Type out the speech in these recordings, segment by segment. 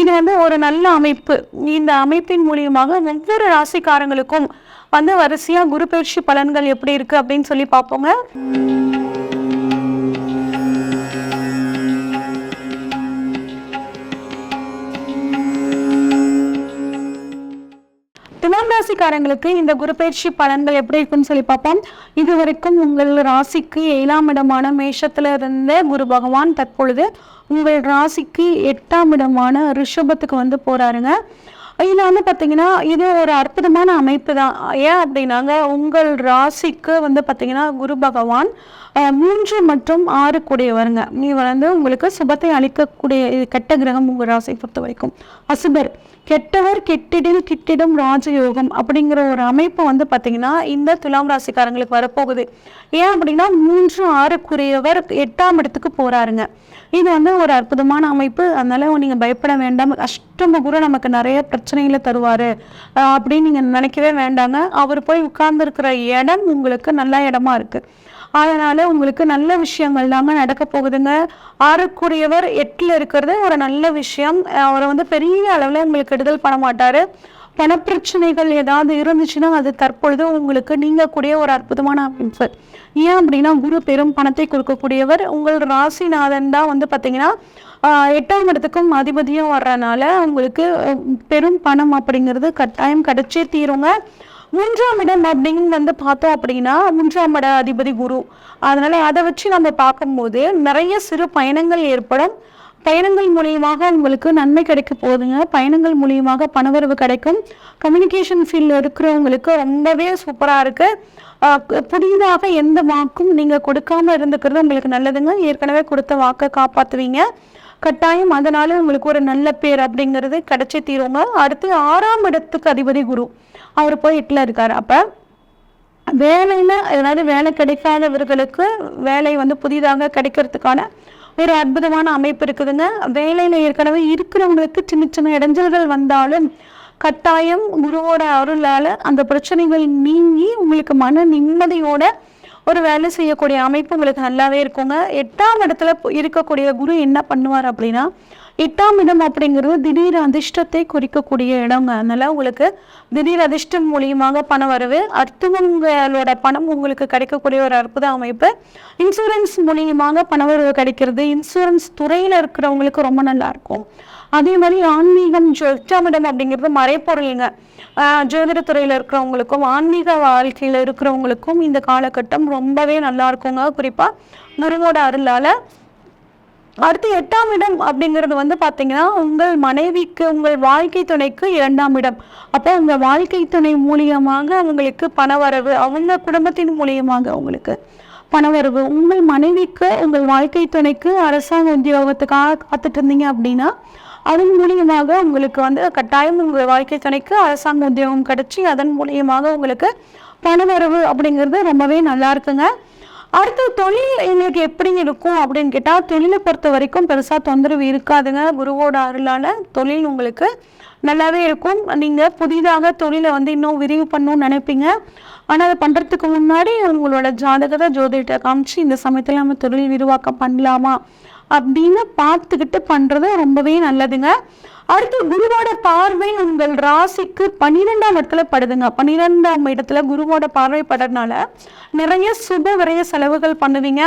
இது வந்து ஒரு நல்ல அமைப்பு. இந்த அமைப்பின் மூலியமாக ஒவ்வொரு ராசிக்காரங்களுக்கும் வந்து வரிசையாக குரு பயிற்சி பலன்கள் எப்படி இருக்குது அப்படின்னு சொல்லி பார்ப்போங்க. ராசிக்காரங்களுக்கு இந்த குருபெயர்ச்சி பலன்கள் எப்படி இருக்குன்னு சொல்லி பார்ப்போம். இதுவரைக்கும் உங்கள் ராசிக்கு ஏழாம் இடமான மேஷத்துல இருந்த குரு பகவான் தற்பொழுது உங்கள் ராசிக்கு எட்டாம் இடமான ரிஷபத்துக்கு வந்து போறாருங்க. இதில் வந்து பார்த்தீங்கன்னா இது ஒரு அற்புதமான அமைப்பு தான். ஏன் அப்படின்னாங்க உங்கள் ராசிக்கு வந்து பார்த்தீங்கன்னா குரு பகவான் மூன்று மற்றும் ஆறு கூடியவருங்க. நீ வந்து உங்களுக்கு சுபத்தை அளிக்கக்கூடிய இது கெட்ட கிரகம் உங்கள் ராசியை பொறுத்த வரைக்கும். அசுபர் கெட்டவர் கெட்டிடில் கிட்டிடும் ராஜயோகம் அப்படிங்கிற ஒரு அமைப்பு வந்து பார்த்தீங்கன்னா இந்த துலாம் ராசிக்காரங்களுக்கு வரப்போகுது. ஏன் அப்படின்னா மூன்று ஆறுக்குரியவர் எட்டாம் இடத்துக்கு போகிறாருங்க இது வந்து ஒரு அற்புதமான அமைப்பு. அதனால நீங்க பயப்பட வேண்டாம். அஷ்டம குரு நமக்கு நிறைய பிரச்சனைகளை தருவாரு. அப்படின்னு நீங்க நினைக்கவே வேண்டாங்க. அவர் போய் உட்கார்ந்துருக்கிற இடம் உங்களுக்கு நல்ல இடமா இருக்கு. அதனால உங்களுக்கு நல்ல விஷயங்கள் தாங்க நடக்க போகுதுங்க. ஆறுக்குரியவர் எட்டில் இருக்கிறது ஒரு நல்ல விஷயம். அவரை வந்து பெரிய அளவில் உங்களுக்கு கெடுதல் பண்ண மாட்டாரு. பணப்பிரச்சனைகள் ஏதாவது இருந்துச்சுன்னா அது தற்பொழுது உங்களுக்கு நீங்கக்கூடிய ஒரு அற்புதமான அமைப்பு. ஏன் அப்படின்னா குரு பெரும் பணத்தை கொடுக்கக்கூடியவர். உங்கள் ராசிநாதன் தான் வந்து பார்த்தீங்கன்னா எட்டாம் இடத்துக்கும் அதிபதியும் வர்றதுனால உங்களுக்கு பெரும் பணம் அப்படிங்கிறது கட்டாயம் கிடைச்சே தீருங்க. மூன்றாம் இடம் அப்படின்னு வந்து பார்த்தோம் அப்படின்னா மூன்றாம் இட அதிபதி குரு. அதனால அதை வச்சு நம்ம பார்க்கும்போது நிறைய சிறு பயணங்கள் ஏற்படும். பயணங்கள் மூலியமாக உங்களுக்கு நன்மை கிடைக்க போகுதுங்க. பயணங்கள் மூலியமாக பணவரவு கிடைக்கும். கம்யூனிகேஷன் ஃபீல்டில் இருக்கிறவங்களுக்கு ரொம்பவே சூப்பராக இருக்குது புதிதாக எந்த வாக்கும் நீங்கள் கொடுக்காம இருந்துக்கிறது உங்களுக்கு நல்லதுங்க. ஏற்கனவே கொடுத்த வாக்கை காப்பாற்றுவீங்க கட்டாயம் அதனால உங்களுக்கு ஒரு நல்ல பேர் அப்படிங்கிறது கிடைச்சே தீருங்க. அடுத்து ஆறாம் இடத்துக்கு அதிபதி குரு. அவர் போய் எட்டில் இருக்கார். அப்போ வேலையில் அதாவது வேலை கிடைக்காதவர்களுக்கு வேலை வந்து புதிதாக கிடைக்கிறதுக்கான ஒரு அற்புதமான அமைப்பு இருக்குதுங்க. வேலையில் ஏற்கனவே இருக்கிறவங்களுக்கு சின்ன சின்ன இடைஞ்சல்கள் வந்தாலும் கட்டாயம் குருவோட அருளால் அந்த பிரச்சனைகள் நீங்கி உங்களுக்கு மன நிம்மதியோட ஒரு வேலை செய்யக்கூடிய அமைப்பு உங்களுக்கு நல்லாவே இருக்குங்க. எட்டாம் இடத்துல இருக்கக்கூடிய குரு என்ன பண்ணுவார் அப்படின்னா எட்டாம் இடம் அப்படிங்கிறது திடீர் அதிர்ஷ்டத்தை குறிக்கக்கூடிய இடங்க. அதனால உங்களுக்கு திடீர் அதிர்ஷ்டம் மூலியமாக பணம் வரவு அடுத்தவங்களோட பணம் உங்களுக்கு கிடைக்கக்கூடிய ஒரு அற்புத அமைப்பு. இன்சூரன்ஸ் மூலியமாக பண வரவு கிடைக்கிறது. இன்சூரன்ஸ் துறையில் இருக்கிறவங்களுக்கு ரொம்ப நல்லா இருக்கும். அதே மாதிரி ஆன்மீகம் ஜோ- எட்டாம் இடம் அப்படிங்கிறது மறைப்பொருளுங்க ஜோதிடத்துறையில் இருக்கிறவங்களுக்கும் ஆன்மீக வாழ்க்கையில் இருக்கிறவங்களுக்கும் இந்த காலகட்டம் ரொம்பவே நல்லா இருக்குங்க. குறிப்பாக முருகோட அருளால். அடுத்து எட்டாம் இடம் அப்படிங்கிறது வந்து பார்த்தீங்கன்னா உங்கள் மனைவிக்கு உங்கள் வாழ்க்கை துணைக்கு இரண்டாம் இடம். அப்போ உங்கள் வாழ்க்கை துணை மூலியமாக அவங்களுக்கு பணவரவு அவங்க குடும்பத்தின் மூலியமாக அவங்களுக்கு பணவரவு. உங்கள் மனைவிக்கு உங்கள் வாழ்க்கை துணைக்கு அரசாங்க உத்தியோகத்துக்காக காத்துட்டு இருந்தீங்க அப்படின்னா அதன் மூலியமாக உங்களுக்கு வந்து கட்டாயம் உங்கள் வாழ்க்கை துணைக்கு அரசாங்க உத்தியோகம் கிடச்சி அதன் மூலியமாக உங்களுக்கு பணவரவு அப்படிங்கிறது ரொம்பவே நல்லா இருக்குங்க. அடுத்து தொழில் எங்களுக்கு எப்படி இருக்கும் அப்படின்னு கேட்டால் தொழிலை பொறுத்த வரைக்கும் பெருசாக தொந்தரவு இருக்காதுங்க. குருவோட அருளால் தொழில் உங்களுக்கு நல்லாவே இருக்கும். நீங்கள் புதிதாக தொழிலை வந்து இன்னும் விரிவு பண்ணணும்னு நினைப்பீங்க. ஆனால் அதை பண்ணுறதுக்கு முன்னாடி உங்களோட ஜாதகத்தை ஜோதிட்ட காமிச்சு இந்த சமயத்தில் நம்ம தொழில் விரிவாக்கம் பண்ணலாமா? அப்படின்னு பார்த்துக்கிட்டு பண்ணுறது ரொம்பவே நல்லதுங்க. அடுத்து குருவோட பார்வை உங்கள் ராசிக்கு பன்னிரெண்டாம் இடத்துல படுதுங்க. பன்னிரெண்டாம் இடத்துல குருவோட பார்வை படுறதுனால நிறைய சுப விரைய செலவுகள் பண்ணுவீங்க.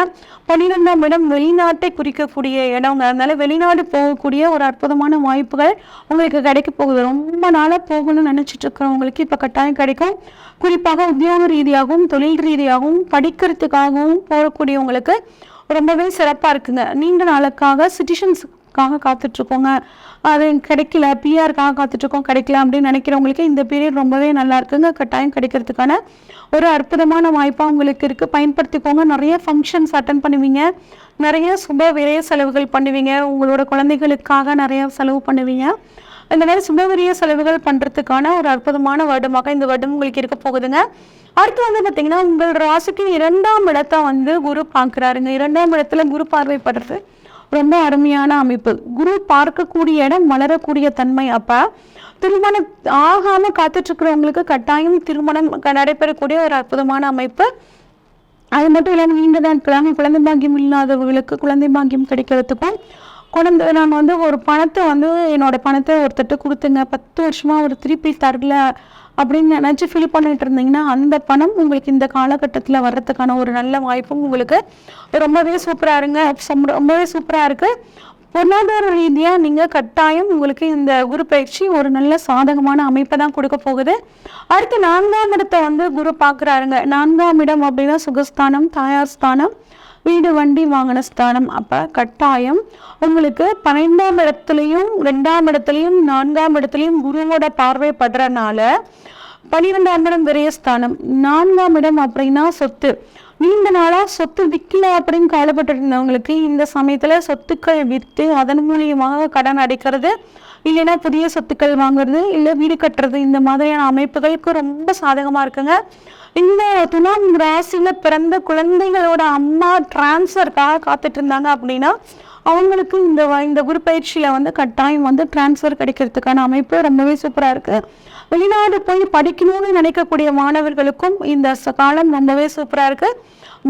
பன்னிரெண்டாம் இடம் வெளிநாட்டை குறிக்கக்கூடிய இடங்க. அதனால வெளிநாடு போகக்கூடிய ஒரு அற்புதமான வாய்ப்புகள் உங்களுக்கு கிடைக்க போகுது. ரொம்ப நாளாக போகணும்னு நினச்சிட்டு இருக்கிறவங்களுக்கு இப்போ கட்டாயம் கிடைக்கும். குறிப்பாக உத்தியோக ரீதியாகவும் தொழில் ரீதியாகவும் படிக்கிறதுக்காகவும் போகக்கூடியவங்களுக்கு ரொம்பவே சிறப்பாக இருக்குங்க. நீண்ட நாளுக்காக சிட்டிசன்ஸுக்காக காத்துட்ருக்கோங்க. அது கிடைக்கல பிஆருக்காக காத்துட்ருக்கோம் கிடைக்கல அப்படின்னு நினைக்கிறவங்களுக்கு இந்த பீரியட் ரொம்பவே நல்லா இருக்குங்க. கட்டாயம் கிடைக்கிறதுக்கான ஒரு அற்புதமான வாய்ப்பாக உங்களுக்கு இருக்குது பயன்படுத்திக்கோங்க. நிறைய ஃபங்க்ஷன்ஸ் அட்டன் பண்ணுவீங்க. நிறைய சுப விரைய செலவுகள் பண்ணுவீங்க. உங்களோட குழந்தைகளுக்காக நிறைய செலவு பண்ணுவீங்க. இந்த மாதிரி சுபகரிய செலவுகள் பண்ணுறதுக்கான ஒரு அற்புதமான வருடமாக இந்த வருடம் உங்களுக்கு இருக்க போகுதுங்க. அடுத்து வந்து பார்த்தீங்கன்னா உங்கள் ராசிக்கு இரண்டாம் இடத்த வந்து குரு பார்க்குறாருங்க. இரண்டாம் இடத்துல குரு பார்வைப்படுறது ரொம்ப அருமையான அமைப்பு. குரு பார்க்கக்கூடிய இடம் வளரக்கூடிய தன்மை அப்போ. திருமணம் ஆகாமல் காத்துட்ருக்கிறவங்களுக்கு கட்டாயம் திருமணம் க- நடைபெறக்கூடிய ஒரு அற்புதமான அமைப்பு. அது மட்டும் இல்லாமல் நீண்ட நாட்களாக குழந்தை பாக்கியம் இல்லாதவர்களுக்கு குழந்தை பாக்கியம் கிடைக்கிறதுக்கும் குழந்தை நான் வந்து ஒரு பணத்தை வந்து என்னோட பணத்தை ஒருத்தட்ட கொடுத்துங்க. பத்து வருஷமாக ஒரு திருப்பி தரல அப்படின்னு நினச்சி ஃபில் பண்ணிட்டு இருந்தீங்கன்னா அந்த பணம் உங்களுக்கு இந்த காலகட்டத்தில் வர்றதுக்கான ஒரு நல்ல வாய்ப்பும் உங்களுக்கு ரொம்பவே சூப்பராக இருங்க. சம்- ரொம்பவே சூப்பராக இருக்குது பொருளாதார ரீதியாக நீங்கள் கட்டாயம் உங்களுக்கு இந்த குரு பயிற்சி ஒரு நல்ல சாதகமான அமைப்பை தான் கொடுக்க போகுது. அடுத்து நான்காம் இடத்தை வந்து குரு பார்க்குறாருங்க. நான்காம் இடம் அப்படின்னா சுகஸ்தானம் தாயார் ஸ்தானம். வீடு வண்டி வாங்கின ஸ்தானம். அப்போ கட்டாயம் உங்களுக்கு பன்னெண்டாம் இடத்துலையும் ரெண்டாம் இடத்துலையும் நான்காம் இடத்துலையும் குருவோட பார்வை படுறனால பன்னிரெண்டாம் இடம் விரயஸ்தானம் நான்காம் இடம் அப்படின்னா சொத்து. நீண்ட நாளாக சொத்து விற்கல அப்படின்னு கவலைப்பட்டு இருந்தவங்களுக்கு இந்த சமயத்தில் சொத்துக்கள் விற்று அதன் மூலியமாக கடன் அடைக்கிறது இல்லைன்னா புதிய சொத்துக்கள் வாங்குறது இல்லை வீடு கட்டுறது இந்த மாதிரியான அமைப்புகளுக்கு ரொம்ப சாதகமாக இருக்குங்க. இந்த துலாம் ராசியில் பிறந்த குழந்தைகளோட அம்மா டிரான்ஸ்ஃபருக்காக காத்துட்டு இருந்தாங்க அப்படின்னா அவங்களுக்கு இந்த வ- இந்த குரு வந்து கட்டாயம் வந்து டிரான்ஸ்ஃபர் கிடைக்கிறதுக்கான அமைப்பு ரொம்பவே சூப்பராக இருக்குது வெளிநாடு போய் படிக்கணும்னு நினைக்கக்கூடிய மாணவர்களுக்கும் இந்த காலம் ரொம்பவே சூப்பராக இருக்குது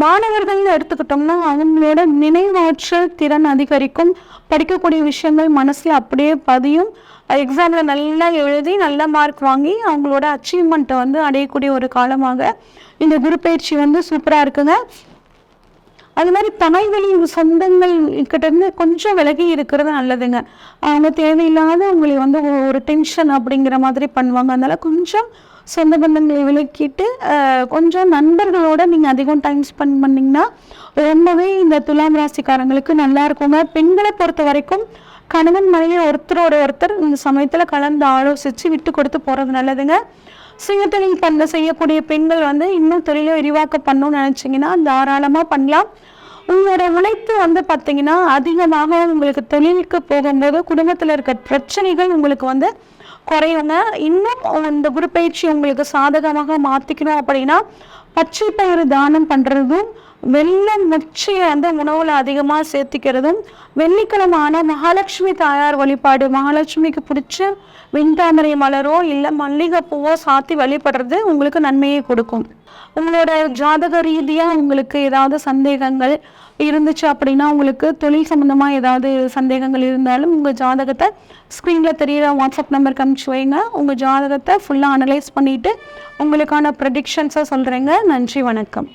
மாணவர்கள்னு எடுத்துக்கிட்டோம்னா அவங்களோட நினைவாற்றல் திறன் அதிகரிக்கும். படிக்கக்கூடிய விஷயங்கள் மனசில் அப்படியே பதியும். எக்ஸாமில் நல்லா எழுதி நல்ல மார்க் வாங்கி அவங்களோட அச்சீவ்மெண்ட்டை வந்து அடையக்கூடிய ஒரு காலமாக இந்த குரு பயிற்சி வந்து சூப்பராக இருக்குங்க. அது மாதிரி தாய்வழி சொந்தங்கள் கிட்டேருந்து கொஞ்சம் விலகி இருக்கிறது நல்லதுங்க. அவங்க தேவையில்லாத உங்களை வந்து ஒரு- டென்ஷன் அப்படிங்கிற மாதிரி பண்ணுவாங்க. அதனால் கொஞ்சம் சொந்த பந்தங்களை விலக்கிட்டு கொஞ்சம் நண்பர்களோட நீங்கள் அதிகம் டைம் ஸ்பெண்ட் பண்ணிங்கன்னா ரொம்பவே இந்த துலாம் ராசிக்காரங்களுக்கு நல்லா இருக்குங்க. பெண்களை பொறுத்த வரைக்கும் கணவன் மனைவி ஒருத்தரோட ஒருத்தர் இந்த சமயத்தில் கலந்து ஆலோசித்து விட்டு கொடுத்து போகிறது நல்லதுங்க. சுயதொழில் பண்ண செய்யக்கூடிய பெண்கள் வந்து இன்னும் தொழிலை விரிவாக்க பண்ணணும்னு நினச்சிங்கன்னா தாராளமாக பண்ணலாம். உங்களோட உழைப்பு வந்து பார்த்தீங்கன்னா அதிகமாக உங்களுக்கு தொழிலுக்கு போகும்போது குடும்பத்தில் இருக்க பிரச்சனைகள் உங்களுக்கு வந்து குறையுங்க. இன்னும் இந்த குரு பயிற்சி உங்களுக்கு சாதகமாக மாற்றிக்கணும் அப்படின்னா பச்சை பயிறு தானம் பண்ணுறதும் வெள்ளை முச்சையை வந்து உணவில் அதிகமாக சேர்த்திக்கிறதும் வெள்ளிக்கிழமை ஆனால் மகாலட்சுமி தாயார் வழிபாடு மகாலட்சுமிக்கு பிடிச்ச வெண்தாமரை மலரோ இல்லை மல்லிகைப்பூவோ சாத்தி வழிபடுறது உங்களுக்கு நன்மையை கொடுக்கும். உங்களோட ஜாதக ரீதியாக உங்களுக்கு ஏதாவது சந்தேகங்கள் இருந்துச்சு அப்படின்னா உங்களுக்கு தொழில் சம்மந்தமாக ஏதாவது சந்தேகங்கள் இருந்தாலும் உங்கள் ஜாதகத்தை ஸ்க்ரீனில் தெரியிற வாட்ஸ்அப் நம்பருக்கு அனுப்பிச்சு வைங்க. உங்கள் ஜாதகத்தை ஃபுல்லாக அனலைஸ் பண்ணிவிட்டு உங்களுக்கான ப்ரெடிக்ஷன்ஸை சொல்கிறேங்க நன்றி வணக்கம்.